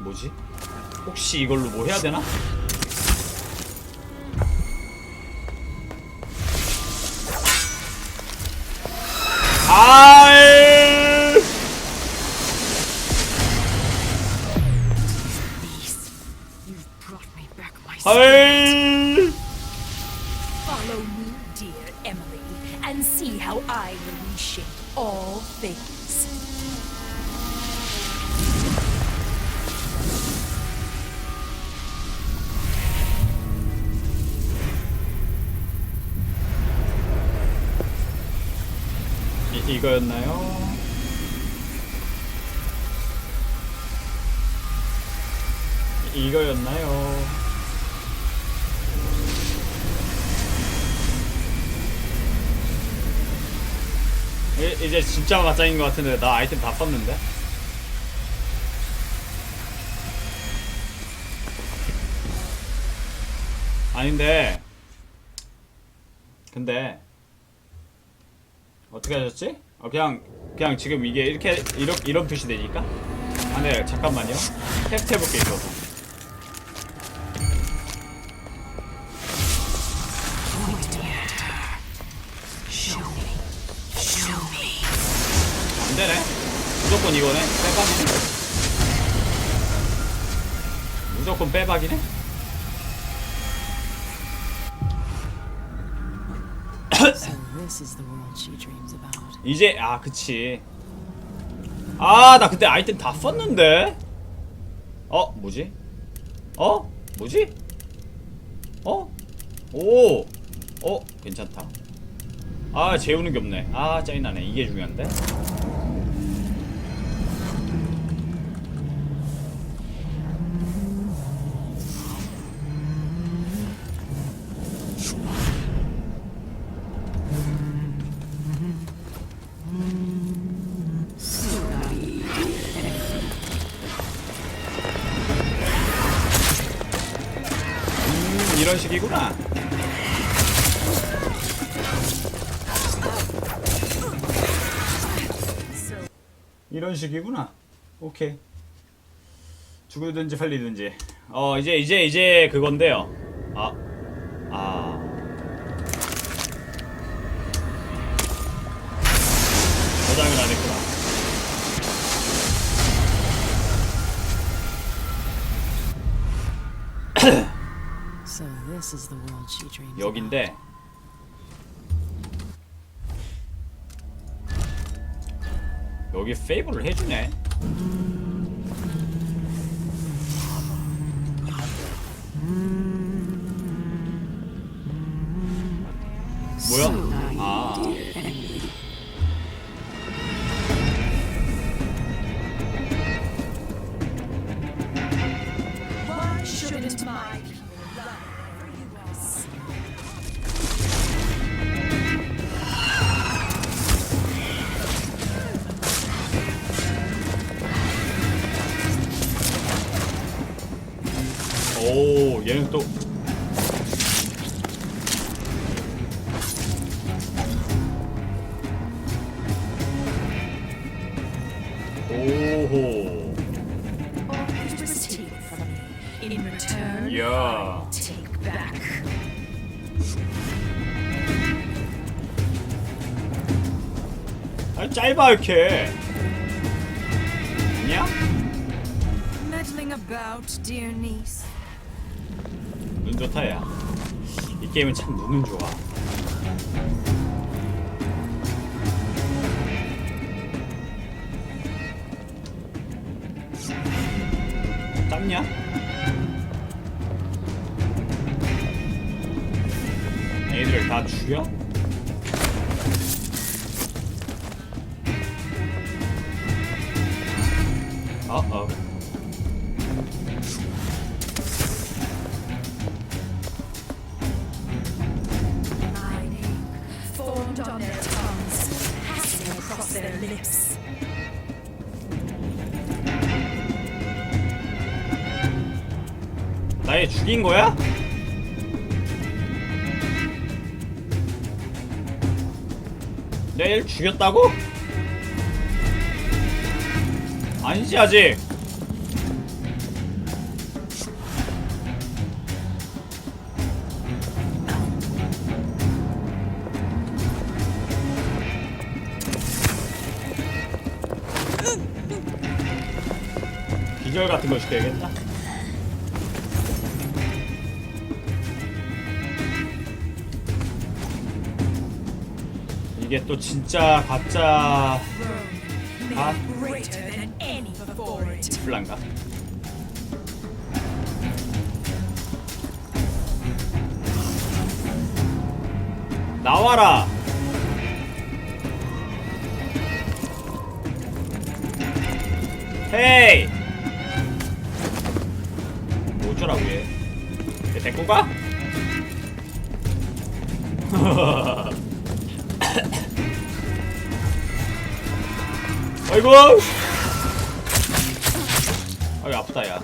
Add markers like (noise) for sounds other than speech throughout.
뭐지? 혹시 이걸로 뭐 해야 되나? 아! Brought me 이, 이거였나요? 이- 이거였나요? 이, 이제 진짜 맞짱인 것 같은데 나 아이템 다 썼는데? 아닌데 근데 어떻게 하셨지? 어, 그냥 그냥 지금 이게 이렇게 이런 이런 표시 되니까? 아, 네 잠깐만요. 테스트 해볼게 이거. 안 되네. 무조건 이거네. 빼박이네. 무조건 빼박이네. 이제 아 그치. 아 나 그때 아이템 다 썼는데. 어 뭐지? 어 뭐지? 어? 오. 어 괜찮다. 아 재우는 게 없네. 아 짜증나네. 이게 중요한데. 이런 식이구나. 이런 식이구나. 오케이. 죽으든지 살리든지. 어 이제 이제 이제 그건데요. 아 아. 여긴데. 여기 페이블을 해주네 오호 야. 아 짧아 이렇게 아니야? 눈 좋다 야 이 게임은 참 눈은 좋아 땀냐? 애들을 다 죽여? 어어 나얘 죽인 거야? 얘를 죽였다고? 아니지 아직 기절 같은 거 시켜야겠다 이게 또 진짜 가짜 아. 블란가 나와라 헤이 뭐더라고 얘. 얘 데리고 가? (laughs) 아이고. 아이 아프다 야.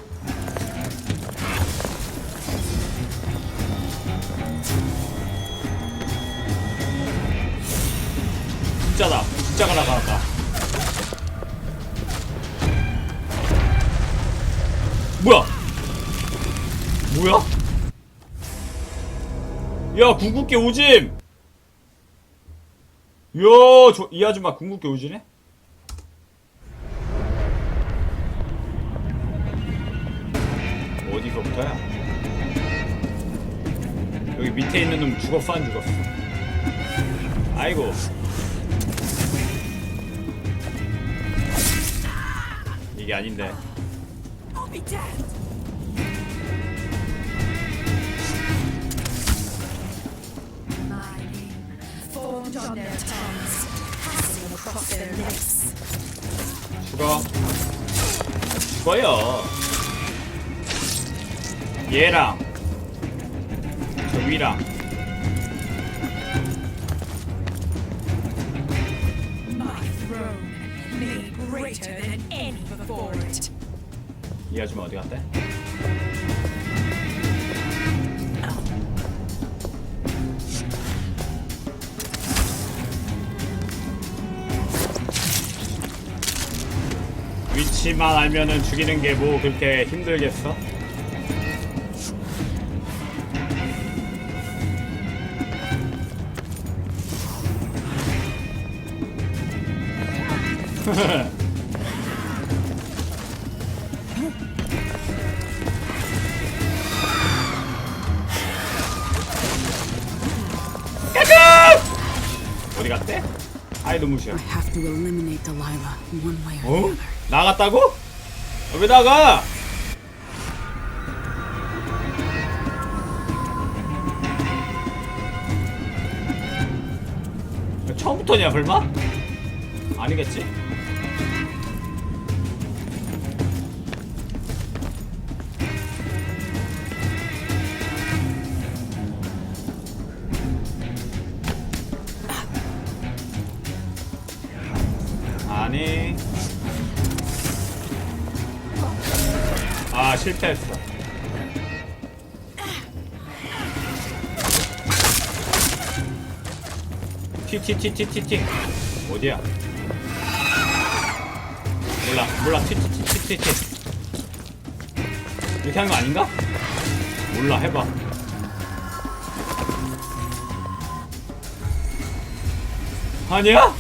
진짜다. 진짜가 나타났다 뭐야? 뭐야? 야 궁극기 오짐! 야저이 아줌마 궁극기 오지네 여기 밑에 있는 놈 죽었어 안 죽었어? 아이고 이게 아닌데. 죽어 죽어요 얘랑 저 it. 이 아줌마 어디 갔대? 위치만 알면은 죽이는 게 뭐 그렇게 힘들겠어? 어디 갔대? 아이 너무 싫어. I have to eliminate Delilah one way or the 어? other. 나갔다고? 왜 나가? 처음부터냐 설마? 아니겠지? 티티티티티티 어디야 몰라 몰라 티티티티티 이렇게 하는 거 아닌가? 몰라 해봐 아니야?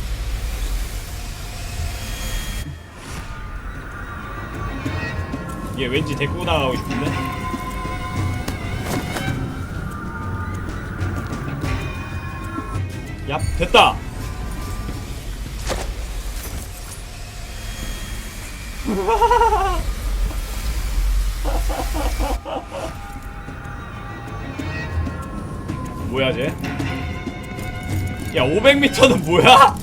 얘 왠지 데리고 나가고 싶은데? 야 됐다 뭐야 쟤? 야 500m는 뭐야?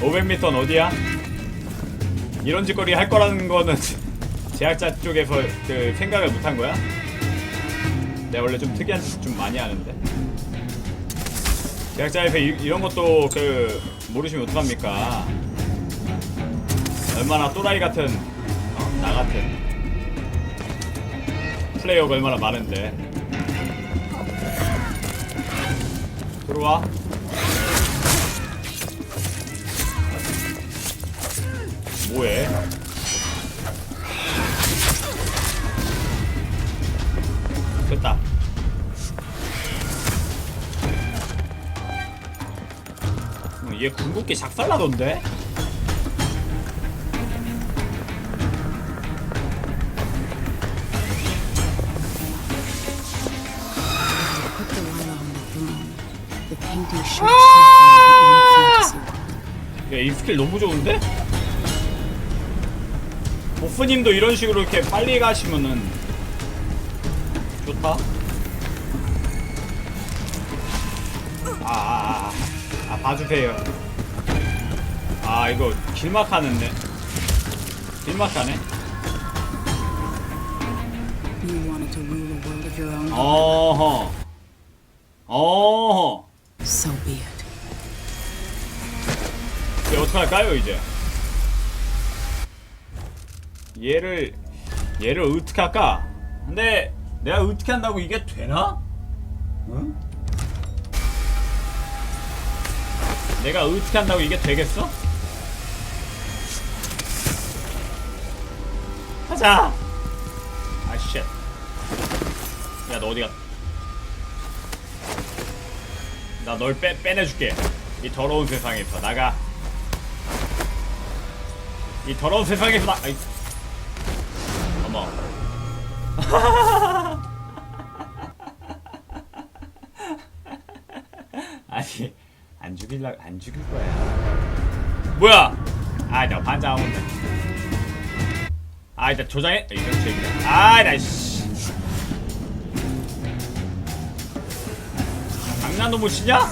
500m는 어디야? 이런 짓거리 할 거라는 거는 (laughs) 제작자 쪽에서 그 생각을 못한 거야? 내가 원래 좀 특이한 짓 좀 많이 하는데 제작자 옆에 이, 이런 것도 그 모르시면 어떡합니까? 얼마나 또라이 같은 어, 나 같은 플레이어가 얼마나 많은데. 들어와. 뭐해? 됐다. 얘 궁극기 작살나던데? Put the light on the throne. The painting should trample in her own fantasy world. 야, 이 스킬 너무 좋은데? 보프님도 이런 식으로 이렇게 빨리 가시면은 봐주세요. 아, 이거 길막 하는데. 길막 하네. You wanted to rule a world of your own. 어허. 어허. So be it. 이제 어떡할까요, 이제? 얘를, 얘를 어떻게 할까? 근데, 내가 어떻게 한다고 이게 되나? 응? 내가 어떻게 한다고 이게 되겠어? 하자! 아, 쉣. 야, 너 어디 갔 나널 빼, 빼내줄게. 이 더러운 세상에서 나가. 이 더러운 세상에서 나. 아이. 어머. (laughs) 아니 안 죽일라 안 죽일 거야. 뭐야? 아, 나 반장하면 돼. 아, 일단 조장해. 이런 책이다. 아, 나 씨. 장난도 못 치냐?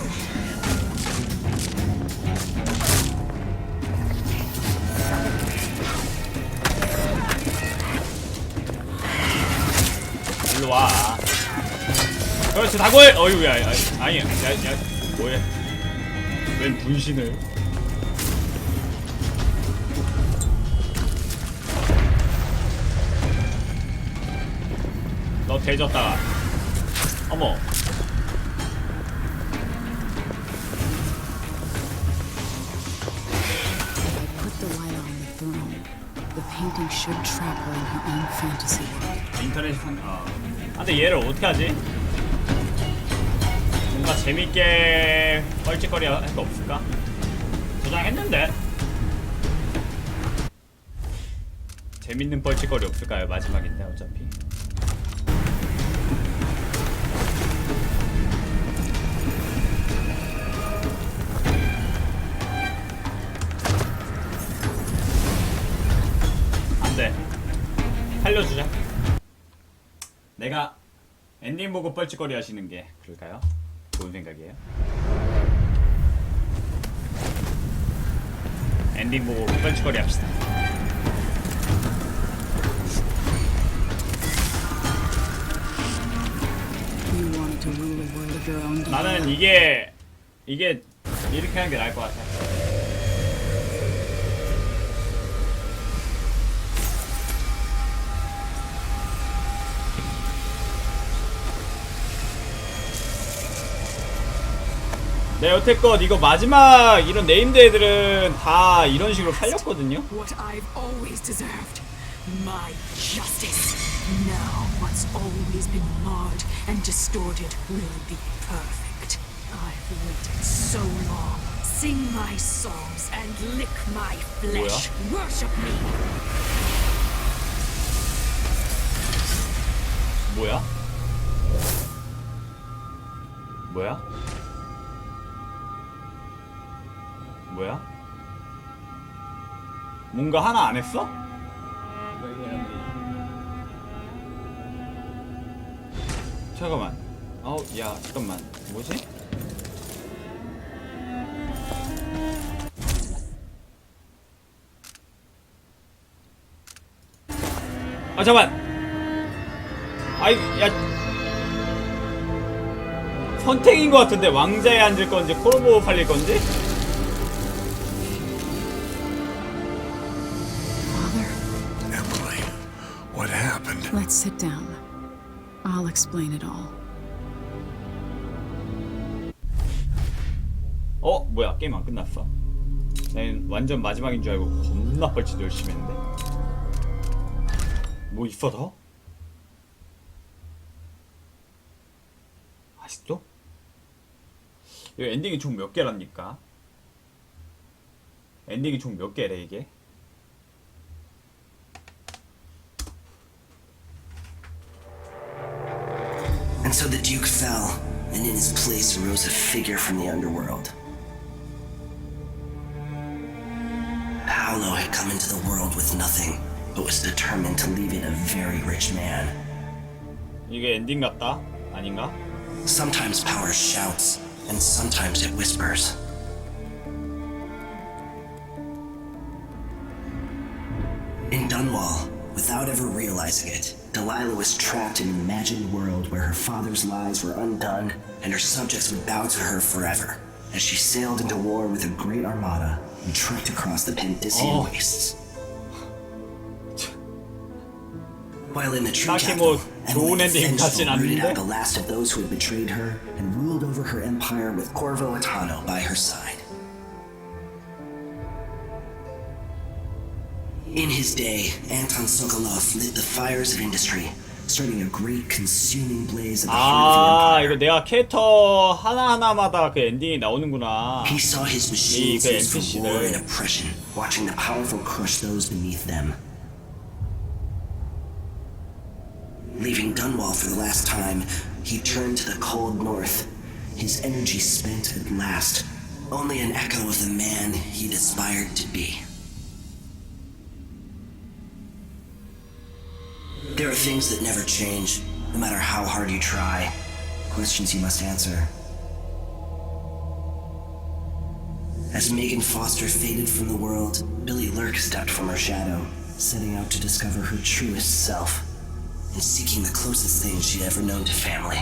일로 와. 그렇지, 다골! 어휴, 야, 야, 아니, 야, 야, 뭐해. 웬 분신을. 너 대졌다가. 어머. 인터넷 상, 어. 아, 근데 얘를 어떻게 하지? 뭔가 재밌게 뻘짓거리 할 거 없을까? 저장했는데. 재밌는 뻘짓거리 없을까요? 마지막인데 어차피. 안 돼. 살려주자. 내가 엔딩 보고 뻘짓거리 하시는 게 그럴까요? 좋은 생각이에요. 엔딩 보고 뻘짓거리 합시다. 나는 이게 이게 이렇게 하는 게 나을 것 같아. 네 여태껏 이거 마지막 이런 네임드 애들은 다 이런 식으로 살렸거든요. Me. 뭐야? 뭐야? 뭐야? 뭔가 하나 안 했어? 잠깐만. 어우, 야, 잠깐만. 뭐지? 아, 잠깐. 아이, 야. 선택인 것 같은데 왕자에 앉을 건지 코르보 팔릴 건지? Let's sit down. I'll explain it all. 어? 뭐야 게임 안 끝났어? 난 완전 마지막인 줄 알고 겁나 뻘짓 열심히 했는데 뭐 있어 더? 아직도? 이거 엔딩이 총 몇 개랍니까? 엔딩이 총 몇 개래 이게? And so the Duke fell, and in his place arose a figure from the underworld. Paolo had come into the world with nothing, but was determined to leave it a very rich man. 이게 엔딩 같다? 아닌가? Sometimes power shouts, and sometimes it whispers. In Dunwall, without ever realizing it, Delilah was trapped in an imagined world where her father's lies were undone and her subjects would bow to her forever as she sailed into war with a great armada and trekked across the Pentisian oh. wastes. While in the tree capital, Emily the the last of those who had betrayed her and ruled over her empire with Corvo Atano by her side. In his day, Anton Sokolov lit the fires of industry, starting a great consuming blaze at the heart 아 of 이거 the empire. 내가 캐릭터 하나하나마다 그 엔딩이 나오는구나 He saw his machines 그 used for NPC war 들. and oppression, watching the powerful crush those beneath them. Leaving Dunwall for the last time, he turned to the cold north, his energy spent at last, only an echo of the man he'd aspired to be. There are things that never change, no matter how hard you try. Questions you must answer. As Megan Foster faded from the world, Billy Lurk stepped from her shadow, setting out to discover her truest self and seeking the closest thing she'd ever known to family.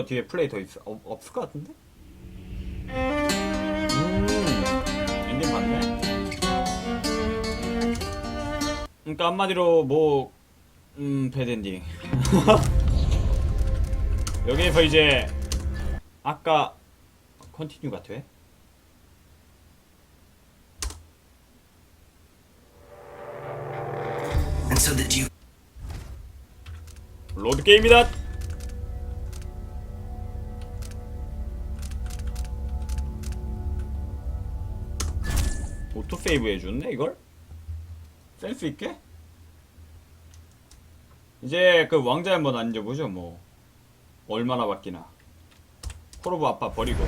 뭔가 뒤에 플레이 더 있, 없, 없을 것 같은데? 음, 엔딩 맞네. 그러니까 한마디로 뭐, 음, 배드엔딩. (laughs) 여기에서 이제 아까 the Duke 로드 게임이다. 세이브 해줬네 이걸? 센스 있게? 이제 그 왕자 한번 앉아보죠 뭐 얼마나 바뀌나 코로브 아빠 버리고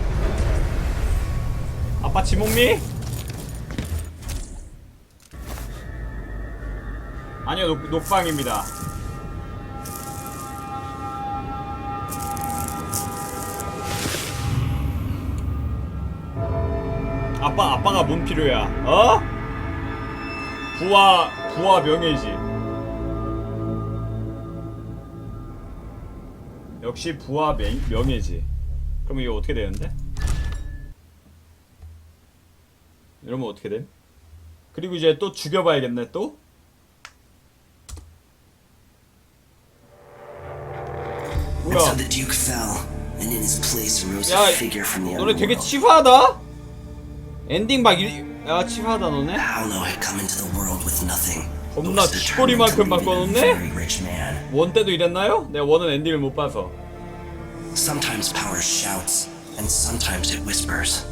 아빠 지목미? 아니요 녹, 녹방입니다 아빠 아빠가 뭔 필요야? 어? 부와 부와 명예지. 역시 부와 명, 명예지. 그럼 이거 어떻게 되는데? 이러면 어떻게 돼? 그리고 이제 또 죽여봐야겠네 또? 뭐야? 야, 너네 되게. 치사하다? 엔딩 막 이, 야 치사하다 너네? Paolo had come into the world with nothing. but 겁나 was determined to 쥐꼬리만큼 it a 바꿔놓네? very rich man. 원 때도 이랬나요? 내가 원은 엔딩을 못 봐서 Sometimes power shouts, and sometimes it whispers.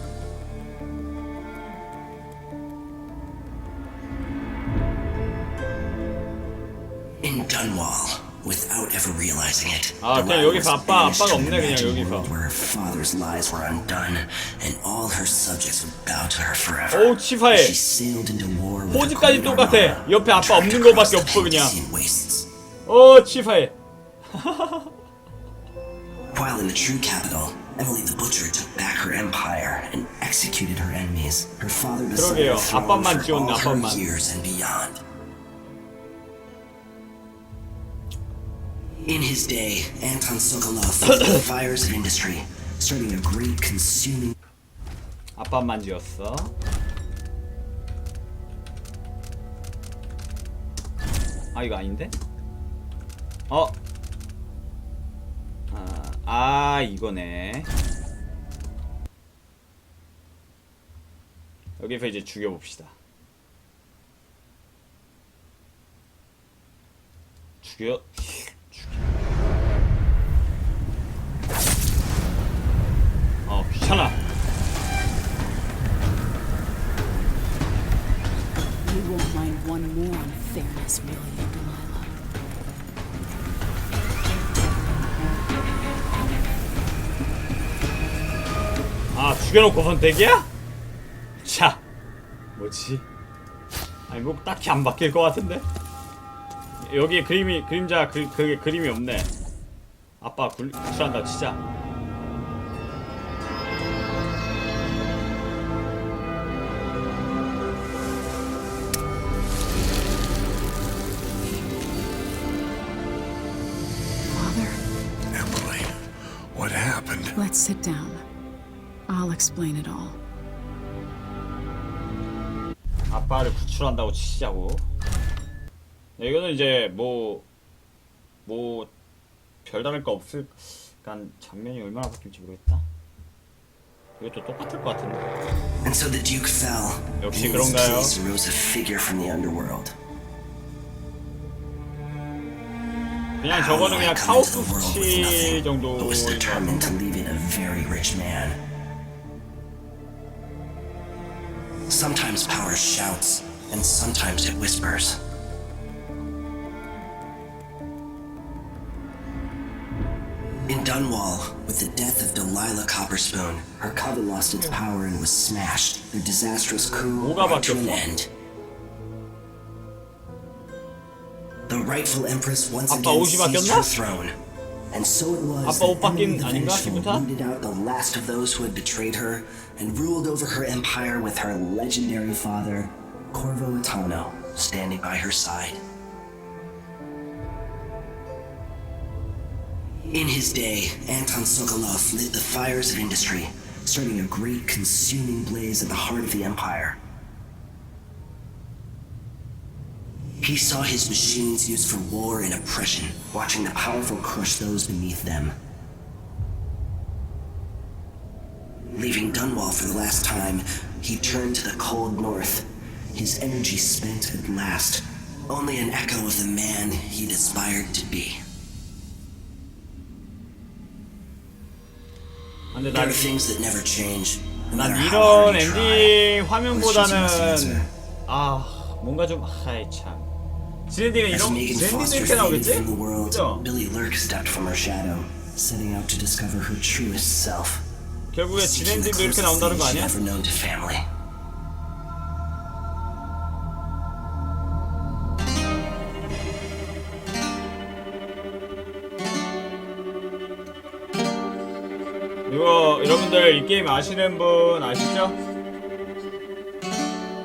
without ever realizing it, 아, 그냥 Delilah was 여기서 아빠, banished 아빠가 to an 없네, 그냥 imagined 여기서. world where her father's lies were undone, and all her subjects would bow to her forever. 어우, 치사해. She sailed into war with a 포즈까지 great 똑같아. armada, 옆에 아빠 trekked 없는 거밖에 across the 없어, 그냥. Pentisian wastes. 어 치사해 While in the true capital, Emily the Butcher took back her empire and executed her enemies. Her father beside 그러게요. her throne 아빠만 for 지웠네, all her 아빠만. years and beyond. In his day, Anton Sokolov lit the fires of industry, starting a great consuming 아빠만 지었어 아 이거 아닌데? 어? 아, 아 이거네 여기서 이제 죽여봅시다. 죽여. 죽여. 어 귀찮아. You won't mind one more unfairness, will you, Delilah? 아 죽여놓고 선택이야? 자 뭐지? 아니 뭐 딱히 안 바뀔 것 같은데? 여기 그림이 그림자 그 그게 그림이 없네. 아빠 굴 구출한다 진짜. Let's sit down. I'll explain it all. 아빠를 구출한다고 치자고. 네, 이거는 이제 뭐, 뭐, 별다를 거 없을, 간 장면이 얼마나 바뀔지 모르겠다. 이것도 똑같을 것 같은데. And so the Duke fell. 역시 그런가요? place arose a figure from the underworld. 그냥 How 저거는 will 그냥 I come into 카오스 the world with 수치 nothing, but was 정도인 것 determined to 같은데. leave it a very rich man. Sometimes power shouts, and sometimes it whispers. In Dunwall, with the death of Delilah Copperspoon, her coven lost its power and was smashed. Their disastrous coup 뭐가 brought to an 바뀌었어? end. the rightful empress once again seized her throne. And so it was that Emily the out the last of those who had betrayed her and ruled over her empire with her legendary father, Corvo Itano, standing by her side. In his day, Anton Sokolov lit the fires of industry, starting a great consuming blaze at the heart of the empire. He saw his machines used for war and oppression, watching the powerful crush those beneath them. Leaving Dunwall for the last time, he turned to the cold north, his energy spent at last, only an echo of the man he'd aspired to be. 근데 There 난, are things that never change. No 난 matter how 이런 hard you try. 엔딩 Let's 화면보다는 choose answer. 아 뭔가 좀 아이 참 As 이런 Foster 이렇게 나오겠지? 그죠? 결국에 지네디도 이렇게 나온다는 거 아니야? 이거 여러분들 이 게임 아시는 분 아시죠?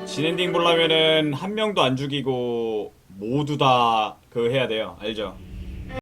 진엔딩 보려면은 한 명도 안 죽이고 모두 다 그거 해야 돼요 알죠?